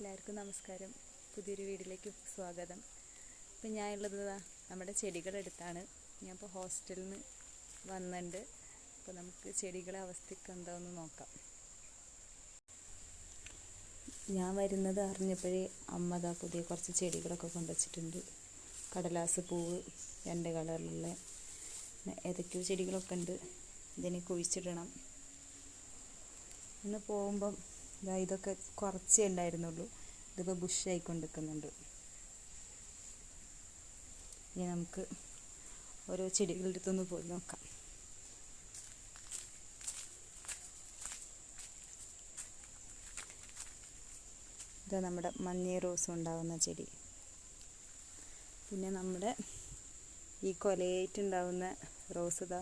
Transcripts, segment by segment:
എല്ലാവർക്കും നമസ്കാരം. പുതിയൊരു വീഡിയോയിലേക്ക് സ്വാഗതം. ഇപ്പം ദാ നമ്മുടെ ചെടികളെടുത്താണ് ഞാൻ ഇപ്പോൾ ഹോസ്റ്റലിൽ നിന്ന് വന്നിട്ടുണ്ട് അപ്പോൾ നമുക്ക് ചെടികളെ അവസ്ഥയ്ക്ക് എന്താണെന്ന് നോക്കാം. ഞാൻ വരുന്നത് അറിഞ്ഞപ്പോഴേ അമ്മ പുതിയ കുറച്ച് ചെടികളൊക്കെ കൊണ്ടുവച്ചിട്ടുണ്ട്. കടലാസ് പൂവ് രണ്ട് കളറിലുള്ള ഏതൊക്കെയോ ചെടികളൊക്കെ ഉണ്ട്. ഇതിനെ കുഴിച്ചിടണം. ഇന്ന് പോകുമ്പം ഇതാ ഇതൊക്കെ കുറച്ചേ ഉണ്ടായിരുന്നുള്ളൂ. ഇതിപ്പോൾ ബുഷായിക്കൊണ്ട് നിൽക്കുന്നുണ്ട് ഇനി നമുക്ക് ഓരോ ചെടികളുടെ അടുത്തൊന്ന് പോയി നോക്കാം. ഇതാ നമ്മുടെ മഞ്ഞ റോസ് ഉണ്ടാവുന്ന ചെടി. പിന്നെ നമ്മുടെ ഈ കൊലയായിട്ടുണ്ടാവുന്ന റോസ് ഇതാ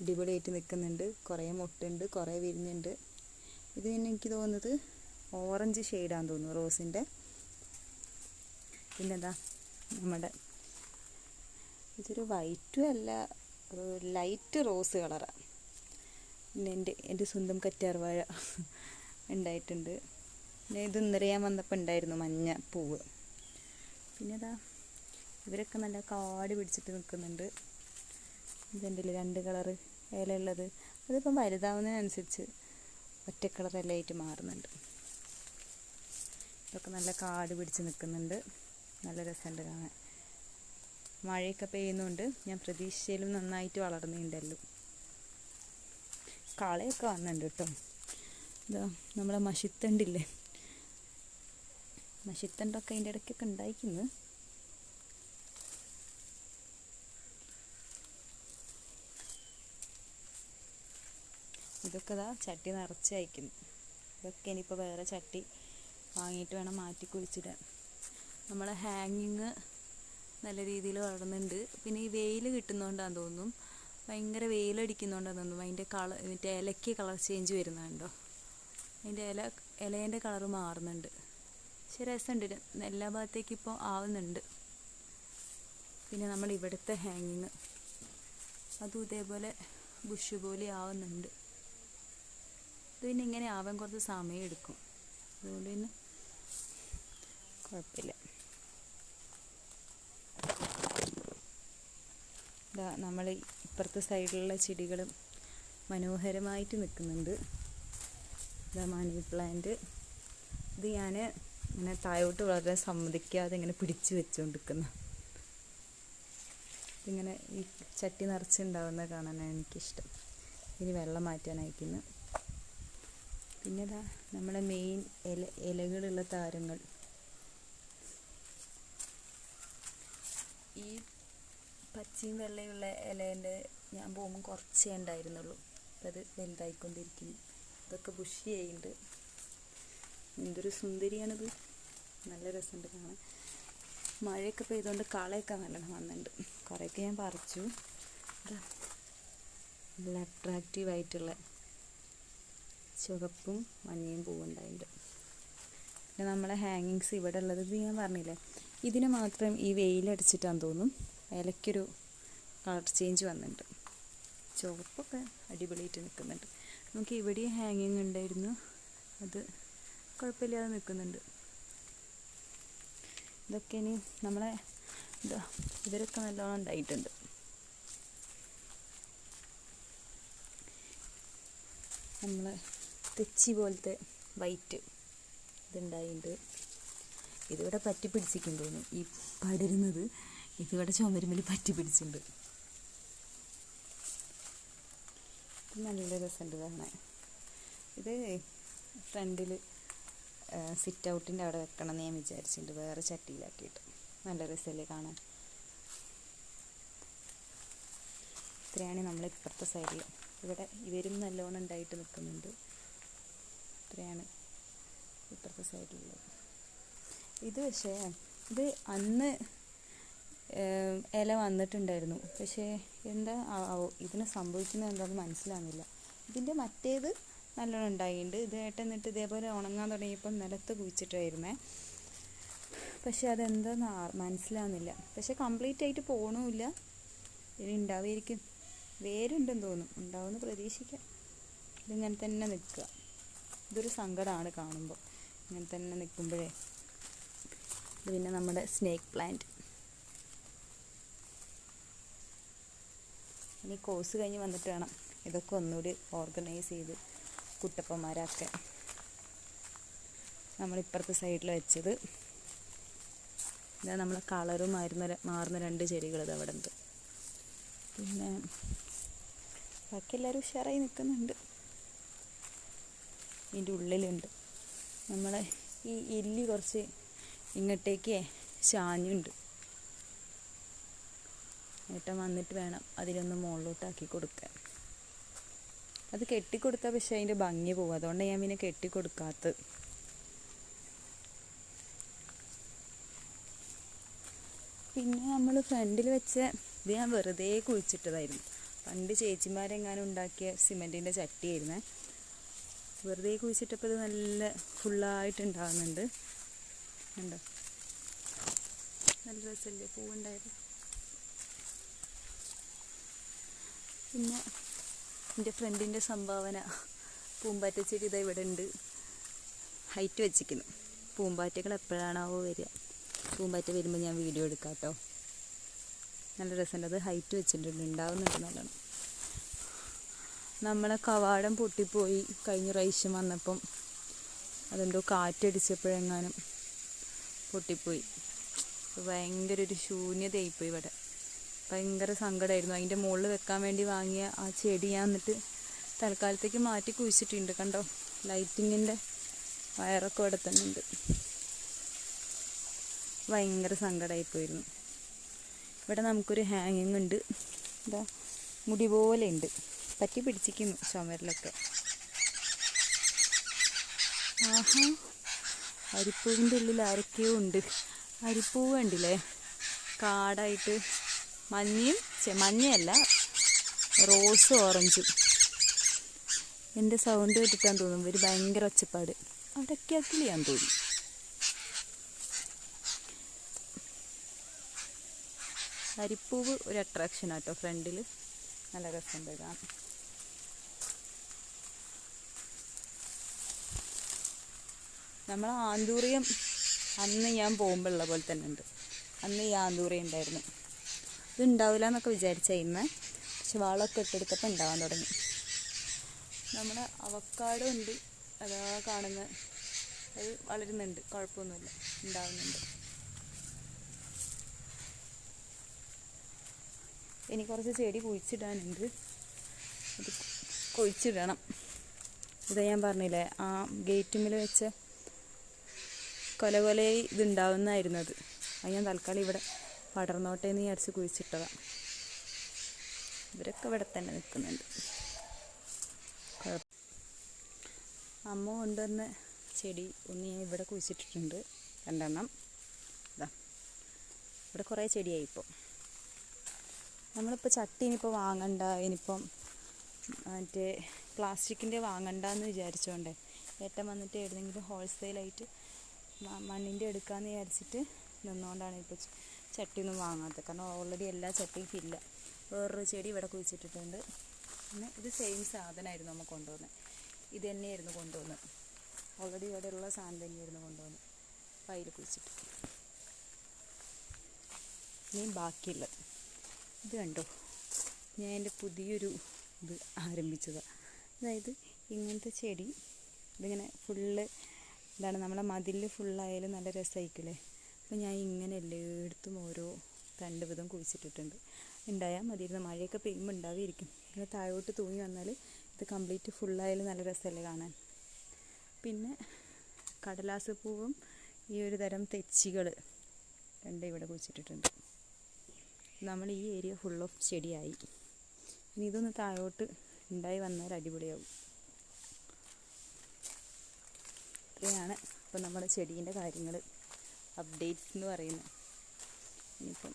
അടിപൊളിയായിട്ട് നിൽക്കുന്നുണ്ട്. കുറേ മുട്ടുണ്ട് കുറേ വിരിഞ്ഞുണ്ട് ഇത് പിന്നെ എനിക്ക് തോന്നുന്നത് ഓറഞ്ച് ഷെയ്ഡാന്ന് തോന്നുന്നു റോസിന്റെ പിന്നെന്താ നമ്മുടെ ഇതൊരു വൈറ്റും അല്ല ലൈറ്റ് റോസ് കളറാണ് പിന്നെ എന്റെ എന്റെ സ്വന്തം കറ്റാർവാഴ ഉണ്ടായിട്ടുണ്ട്. പിന്നെ ഇത് ഇന്നലെ ഞാൻ വന്നപ്പോൾ ഉണ്ടായിരുന്നു മഞ്ഞ പൂവ്. പിന്നെ ഇവരൊക്കെ നല്ല കാട് പിടിച്ചിട്ട് നിൽക്കുന്നുണ്ട്. ഇതുണ്ടല്ലോ രണ്ട് കളറ് ഇല ഉള്ളത് അതിപ്പം വലുതാവുന്നതിനനുസരിച്ച് ഒറ്റ കളറെല്ലാം ആയിട്ട് മാറുന്നുണ്ട്. ഇതൊക്കെ നല്ല കാട് പിടിച്ച് നിൽക്കുന്നുണ്ട്. നല്ല രസമുണ്ട് കാണാൻ. മഴയൊക്കെ പെയ്യുന്നുണ്ട്. ഞാൻ പ്രതീക്ഷയിലും നന്നായിട്ട് വളർന്നിട്ടുണ്ടല്ലോ കളയൊക്കെ വന്നിട്ടുണ്ട് കേട്ടോ. ഇതാ നമ്മളെ മഷിത്തണ്ടില്ലേ? മഷിത്തണ്ടൊക്കെ അതിന്റെ ഇടയ്ക്കൊക്കെ ഉണ്ടായിക്കുന്നു. ഇതൊക്കെ ഇതാ ചട്ടി നിറച്ച് അയക്കുന്നു. ഇതൊക്കെ ഇനിയിപ്പോൾ വേറെ ചട്ടി വാങ്ങിയിട്ട് വേണം മാറ്റി കുഴിച്ചിടാൻ. നമ്മളെ ഹാങ്ങിങ് നല്ല രീതിയിൽ വളർന്നുണ്ട്. പിന്നെ ഈ വെയിൽ കിട്ടുന്നതുകൊണ്ടാന്ന് തോന്നും ഭയങ്കര വെയിലടിക്കുന്നതുകൊണ്ടാന്ന് തോന്നും അതിന്റെ കളർ മറ്റേ ഇലയ്ക്ക് കളർ ചേഞ്ച് വരുന്നുണ്ടോ അതിന്റെ ഇല ഇലേന്റെ കളർ മാറുന്നുണ്ട്. പക്ഷെ രസമുണ്ട്. എല്ലാ ഭാഗത്തേക്കും ഇപ്പോൾ ആവുന്നുണ്ട്. പിന്നെ നമ്മൾ ഇവിടുത്തെ ഹാങ്ങിങ്. അതും ഇതേപോലെ ബുഷ് പോലെ ആവുന്നുണ്ട്. ഇത് പിന്നെ ഇങ്ങനെ ആവാൻ കുറച്ച് സമയം എടുക്കും. അതുകൊണ്ട് പിന്നെ കുഴപ്പമില്ല. ഇതാ നമ്മൾ ഇപ്പുറത്തെ സൈഡിലുള്ള ചെടികളും മനോഹരമായിട്ട് നിൽക്കുന്നുണ്ട്. ഇതാ മണി പ്ലാന്റ്. ഇത് ഞാൻ ഇങ്ങനെ താഴോട്ട് വളരെ സമ്മതിക്കാതെ ഇങ്ങനെ പിടിച്ചു വെച്ചുകൊണ്ടിരിക്കുന്ന ഇതിങ്ങനെ ഈ ചട്ടി നിറച്ചുണ്ടാവുന്നത് കാണാനാണ് എനിക്കിഷ്ടം. ഇനി വെള്ളം മാറ്റാൻ അയക്കുന്നു പിന്നെ ഇതാ നമ്മുടെ മെയിൻ ഇല ഇലകളുള്ള താരങ്ങൾ. ഈ പച്ചയും വെള്ളയുള്ള ഇലേന്റെ ഞാൻ പോകുമ്പോൾ കുറച്ചേ ഉണ്ടായിരുന്നുള്ളൂ. അപ്പം അത് വലുതായിക്കൊണ്ടിരിക്കുന്നു. ഇതൊക്കെ ബുഷി ചെയ്യുന്നുണ്ട്. എന്തൊരു സുന്ദരിയാണിത്. നല്ല രസമുണ്ട് കാണാൻ. മഴയൊക്കെ പെയ്തുകൊണ്ട് കളയൊക്കെ നല്ലോണം വന്നിട്ടുണ്ട്. കുറേയൊക്കെ ഞാൻ പറിച്ചു. നല്ല അട്രാക്റ്റീവ് ആയിട്ടുള്ള ചുവപ്പും മഞ്ഞയും പൂവുണ്ടായിട്ടുണ്ട്. പിന്നെ നമ്മളെ ഹാങ്ങിങ്സ് ഇവിടെ ഉള്ളത് ഇത് ഞാൻ പറഞ്ഞില്ലേ ഇതിന് മാത്രം ഈ വെയിലടിച്ചിട്ടാന്ന് തോന്നും. ഇലയ്ക്കൊരു കളർ ചേഞ്ച് വന്നിട്ടുണ്ട്. ചുവപ്പൊക്കെ അടിപൊളിയായിട്ട് നിൽക്കുന്നുണ്ട്. നമുക്ക് ഇവിടെ ഹാങ്ങിങ് ഉണ്ടായിരുന്നു. അത് കുഴപ്പമില്ലാതെ നിൽക്കുന്നുണ്ട്. ഇതൊക്കെ ഇനി നമ്മളെ ഇതാ ഇവരൊക്കെ നല്ലോണം ഉണ്ടായിട്ടുണ്ട്. നമ്മളെ തെച്ചി പോലത്തെ വൈറ്റ് ഇതുണ്ടായിട്ടുണ്ട് ഇതിവിടെ പറ്റി പിടിച്ചിരിക്കും തോന്നുന്നു. ഈ പടരുന്നത് ഇതിവിടെ ചുമരുമ്പിൽ പറ്റി പിടിച്ചിട്ടുണ്ട്. നല്ല രസമുണ്ട് കാണാൻ. ഇത് ഫ്രണ്ടിൽ സിറ്റ് ഔട്ടിന്റെ അവിടെ വെക്കണം എന്ന് ഞാൻ വിചാരിച്ചിട്ടുണ്ട്. വേറെ ചട്ടിയിലാക്കിയിട്ട്. നല്ല രസമല്ലേ കാണാൻ. ഇത്രയാണ് നമ്മൾ ഇപ്പുറത്തെ സൈഡിൽ ഇവിടെ ഇവരും നല്ലോണം ഉണ്ടായിട്ട് നിൽക്കുന്നുണ്ട് ഇത്രയാണ് ഇപ്പുറത്തെ സൈഡിലുള്ളത്. ഇത് പക്ഷേ ഇത് അന്ന് ഇല വന്നിട്ടുണ്ടായിരുന്നു. പക്ഷേ എന്താ ഇതിന് സംഭവിക്കുന്നത് എന്താണെന്ന് മനസ്സിലാകുന്നില്ല. ഇതിന്റെ മറ്റേത് നല്ലോണം ഉണ്ടായിട്ടുണ്ട്. ഇത് ഏട്ടൻ എന്നിട്ട് ഇതേപോലെ ഉണങ്ങാൻ തുടങ്ങിയപ്പം നിലത്ത് കുഴിച്ചിട്ടായിരുന്നേ. പക്ഷെ അതെന്താന്ന് മനസ്സിലാകുന്നില്ല. പക്ഷെ കംപ്ലീറ്റ് ആയിട്ട് പോകണമില്ല ഇനി ഉണ്ടാവുമായിരിക്കും. വേരുണ്ടെന്ന് തോന്നും. ഉണ്ടാവുമെന്ന് പ്രതീക്ഷിക്കാം. ഇതിങ്ങനെ തന്നെ നിൽക്കുക. ഇതൊരു സങ്കടമാണ് കാണുമ്പോൾ ഇങ്ങനെ തന്നെ നിൽക്കുമ്പോഴേ. പിന്നെ നമ്മുടെ സ്നേക്ക് പ്ലാന്റ് ഇനി കോഴ്സ് കഴിഞ്ഞ് വന്നിട്ട് വേണം. ഇതൊക്കെ ഒന്നുകൂടി ഓർഗനൈസ് ചെയ്ത് കുട്ടപ്പന്മാരൊക്കെ നമ്മളിപ്പുറത്തെ സൈഡിൽ വെച്ചത്. ഇതാ നമ്മളെ കളറ് മാറുന്ന മാറുന്ന രണ്ട് ചെടികൾ ഇത് അവിടെ ഉണ്ട് പിന്നെ ബാക്കി എല്ലാവരും ഉഷാറായി നിൽക്കുന്നുണ്ട്. ഇതിന്റെ ഉള്ളിലുണ്ട്. നമ്മളെ ഈ എല്ലി കുറച്ച് ഇങ്ങോട്ടേക്ക് ചാഞ്ഞുണ്ട്. ഏട്ടൻ വന്നിട്ട് വേണം അതിലൊന്ന് മുകളിലോട്ടാക്കി കൊടുക്കാൻ. അത് കെട്ടിക്കൊടുത്താൽ പക്ഷേ അതിന്റെ ഭംഗി പോകും. അതുകൊണ്ട് ഞാൻ പിന്നെ കെട്ടിക്കൊടുക്കാത്തത്. പിന്നെ നമ്മൾ ഫ്രണ്ടിൽ വെച്ച ഇത് ഞാൻ വെറുതെ കുഴിച്ചിട്ടതായിരുന്നു. പണ്ട് ചേച്ചിമാരെങ്ങാനും ഉണ്ടാക്കിയ സിമെന്റിന്റെ ചട്ടിയായിരുന്നേ. വെറുതെ കുഴിച്ചിട്ടപ്പോൾ ഇത് നല്ല ഫുള്ളായിട്ട് ഉണ്ടാകുന്നുണ്ട് കണ്ടോ? നല്ല രസമല്ലേ പൂവുണ്ടായത്? പിന്നെ എന്റെ ഫ്രണ്ടിന്റെ സംഭാവന പൂമ്പാറ്റച്ചെടി ഇതാ ഇവിടെ ഉണ്ട് ഹൈറ്റ് വെച്ചിരിക്കുന്നു. പൂമ്പാറ്റകൾ എപ്പോഴാണാവോ വരിക. പൂമ്പാറ്റ വരുമ്പോൾ ഞാൻ വീഡിയോ എടുക്കാം കേട്ടോ നല്ല രസമുണ്ട് അത് ഹൈറ്റ് വെച്ചിട്ടുണ്ട്. ഉണ്ടാവുന്നുണ്ട് നല്ലോണം. നമ്മളെ കവാടം പൊട്ടിപ്പോയി. കഴിഞ്ഞ പ്രാവശ്യം വന്നപ്പം അതെന്തോ കാറ്റടിച്ചപ്പോഴെങ്ങാനും പൊട്ടിപ്പോയി. ഭയങ്കര ഒരു ശൂന്യതയായിപ്പോയി ഇവിടെ. ഭയങ്കര സങ്കടമായിരുന്നു അതിന്റെ മുകളിൽ വെക്കാൻ വേണ്ടി വാങ്ങിയ ആ ചെടി ഞാൻ എന്നിട്ട് തൽക്കാലത്തേക്ക് മാറ്റി കുഴിച്ചിട്ടുണ്ട് കണ്ടോ? ലൈറ്റിങ്ങിന്റെ വയറൊക്കെ ഇവിടെ തന്നെ ഉണ്ട്. ഭയങ്കര സങ്കടമായിപ്പോയിരുന്നു ഇവിടെ നമുക്കൊരു ഹാങ്ങിങ് ഉണ്ട്. എന്താ മുടി പോലെ ഉണ്ട്. പറ്റി പിടിച്ചിരിക്കുന്നു ചുമരിലൊക്കെ. ആഹാ അരിപ്പൂവിന്റെ ഉള്ളിൽ ആരൊക്കെയോ ഉണ്ട്. അരിപ്പൂവ് കണ്ടില്ലേ? കാടായിട്ട് മഞ്ഞയും മഞ്ഞയല്ല റോസും ഓറഞ്ചും. എന്റെ സൗണ്ട് കേട്ടിട്ടാൻ തോന്നും ഒരു ഭയങ്കര ഒച്ചപ്പാട്. അവരൊക്കെ അക്കിൽ ഞാൻ തോന്നി അരിപ്പൂവ് ഒരു അട്രാക്ഷൻ ആട്ടോ. ഫ്രണ്ടിൽ നല്ല രസം കാണാൻ. നമ്മൾ ആന്തൂറിയം അന്ന് ഞാൻ പോകുമ്പോഴുള്ള പോലെ തന്നെ ഉണ്ട്. അന്ന് ഈ ആന്തൂറിയം ഉണ്ടായിരുന്നു. ഇത് ഉണ്ടാവില്ല എന്നൊക്കെ വിചാരിച്ചായിരുന്നു പക്ഷെ വളമൊക്കെ ഇട്ടെടുത്തപ്പോൾ ഉണ്ടാവാൻ തുടങ്ങി. നമ്മുടെ അവക്കാടോ ഉണ്ട്. അതാ കാണുന്ന അത് വളരുന്നുണ്ട്. കുഴപ്പമൊന്നുമില്ല. ഉണ്ടാവുന്നുണ്ട്. ഇനി കുറച്ച് ചെടി കുഴിച്ചിടാനുണ്ട്. അത് കുഴിച്ചിടണം. ഇത് ഞാൻ പറഞ്ഞില്ലേ ആ ഗേറ്റുമ്മിൽ വെച്ച കൊല കൊലയായി ഇതുണ്ടാവുന്നതായിരുന്നു അത് ഞാൻ തൽക്കാലം ഇവിടെ പടർന്നോട്ടെ എന്ന് വിചാരിച്ച് കുഴിച്ചിട്ടതാണ് ഇവരൊക്കെ ഇവിടെ തന്നെ നിൽക്കുന്നുണ്ട്. അമ്മ കൊണ്ടുവന്ന ചെടി ഒന്ന് ഞാൻ ഇവിടെ കുഴിച്ചിട്ടിട്ടുണ്ട്. രണ്ടെണ്ണം. ഇതാ. ഇവിടെ കുറേ ചെടിയായി ഇപ്പോൾ നമ്മളിപ്പോൾ ചട്ടി ഇനിയിപ്പോൾ വാങ്ങണ്ട ഇനിയിപ്പം മറ്റേ പ്ലാസ്റ്റിക്കിന്റെ വാങ്ങണ്ട എന്ന് വിചാരിച്ചോണ്ടേ. ഏട്ടൻ വന്നിട്ട് ഏതെങ്കിലും ഹോൾസെയിലായിട്ട് മണ്ണിന്റെ എടുക്കാമെന്ന് വിചാരിച്ചിട്ട് നിന്നുകൊണ്ടാണ് ഇപ്പോൾ ചട്ടിയൊന്നും വാങ്ങാത്തത്. കാരണം ഓൾറെഡി എല്ലാ ചട്ടിയും ഫില്ല വേറൊരു ചെടി ഇവിടെ കുഴിച്ചിട്ടിട്ടുണ്ട്. പിന്നെ ഇത് സെയിം സാധനമായിരുന്നു നമ്മൾ കൊണ്ടുവന്നത് ഇത് തന്നെയായിരുന്നു കൊണ്ടുവന്നത് ഓൾറെഡി ഇവിടെ ഉള്ള സാധനം തന്നെയായിരുന്നു കൊണ്ടുവന്നത് അപ്പോൾ അതിൽ കുഴിച്ചിട്ട് ഇനി ബാക്കിയുള്ളത്. ഇത് കണ്ടോ? ഞാൻ എന്റെ പുതിയൊരു ഇത് ആരംഭിച്ചതാണ് അതായത് ഇങ്ങനത്തെ ചെടി ഇതിങ്ങനെ ഫുള്ള് എന്താണ് നമ്മളെ മതിൽ ഫുള്ളായാലും നല്ല രസമായിരിക്കില്ലേ അപ്പോൾ ഞാൻ ഇങ്ങനെ എല്ലായിടത്തും ഓരോ രണ്ട് വിധം കുഴിച്ചിട്ടിട്ടുണ്ട്. ഉണ്ടായാൽ മതിയിരുന്ന മഴയൊക്കെ പെയ്യുമ്പോൾ ഉണ്ടാവുമായിരിക്കും. ഇങ്ങനെ താഴോട്ട് തൂങ്ങി വന്നാൽ ഇത് കംപ്ലീറ്റ് ഫുള്ളായാലും നല്ല രസമല്ലേ കാണാൻ? പിന്നെ കടലാസ് പൂവും ഈ ഒരു തരം തെച്ചികൾ രണ്ട് ഇവിടെ കുഴിച്ചിട്ടിട്ടുണ്ട്. നമ്മൾ ഈ ഏരിയ ഫുൾ ഓഫ് ചെടിയായി. ഇനി ഇതൊന്ന് താഴോട്ട് ഉണ്ടായി വന്നാൽ അടിപൊളിയാവും. ഇത്രയാണ് ഇപ്പം നമ്മുടെ ചെടീന്റെ കാര്യങ്ങൾ അപ്ഡേറ്റ്സ് എന്ന് പറയുന്നത്. ഇനിയിപ്പം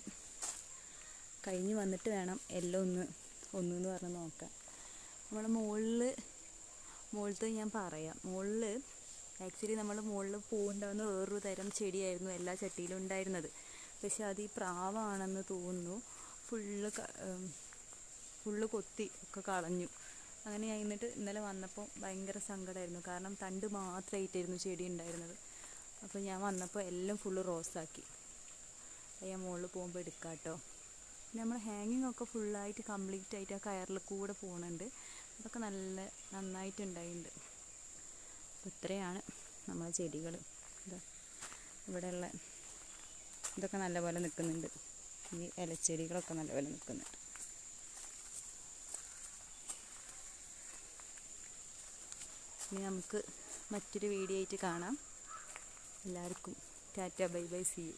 കഴിഞ്ഞ് വന്നിട്ട് വേണം എല്ലാം ഒന്ന് ഒന്നെന്ന് പറഞ്ഞ് നോക്കാം നമ്മുടെ മുകളിൽ മുകളിലത്തെ ഞാൻ പറയാം. മുകളിൽ ആക്ച്വലി നമ്മൾ മുകളിൽ പൂവുണ്ടാകുന്ന വേറൊരു തരം ചെടിയായിരുന്നു എല്ലാ ചട്ടിയിലും ഉണ്ടായിരുന്നത്. പക്ഷെ അത് ഈ പ്രാവാണെന്ന് തോന്നുന്നു. ഫുള്ള് ഫുള്ള് കൊത്തി ഒക്കെ കളഞ്ഞു. അങ്ങനെ ഞാൻ എന്നിട്ട് ഇന്നലെ വന്നപ്പോൾ ഭയങ്കര സങ്കടമായിരുന്നു കാരണം തണ്ട് മാത്രമായിട്ടായിരുന്നു ചെടി ഉണ്ടായിരുന്നത്. അപ്പോൾ ഞാൻ വന്നപ്പോൾ എല്ലാം ഫുള്ള് റോസാക്കി ഞാൻ മുകളിൽ പോകുമ്പോൾ എടുക്കാം കേട്ടോ നമ്മൾ ഹാങ്ങിങ് ഒക്കെ ഫുള്ളായിട്ട് കംപ്ലീറ്റ് ആയിട്ട് ആ കയറിൽ കൂടെ പോകുന്നുണ്ട് അതൊക്കെ നല്ല നന്നായിട്ടുണ്ടായിട്ടുണ്ട് അപ്പോൾ ഇത്രയാണ് നമ്മളെ ചെടികൾ ഇവിടെയുള്ള ഇതൊക്കെ നല്ലപോലെ നിൽക്കുന്നുണ്ട് ഈ ഇലച്ചെടികളൊക്കെ നല്ലപോലെ നിൽക്കുന്നുണ്ട് ഇനി നമുക്ക് മറ്റൊരു വീഡിയോ ആയിട്ട് കാണാം. എല്ലാവർക്കും tata bye bye see you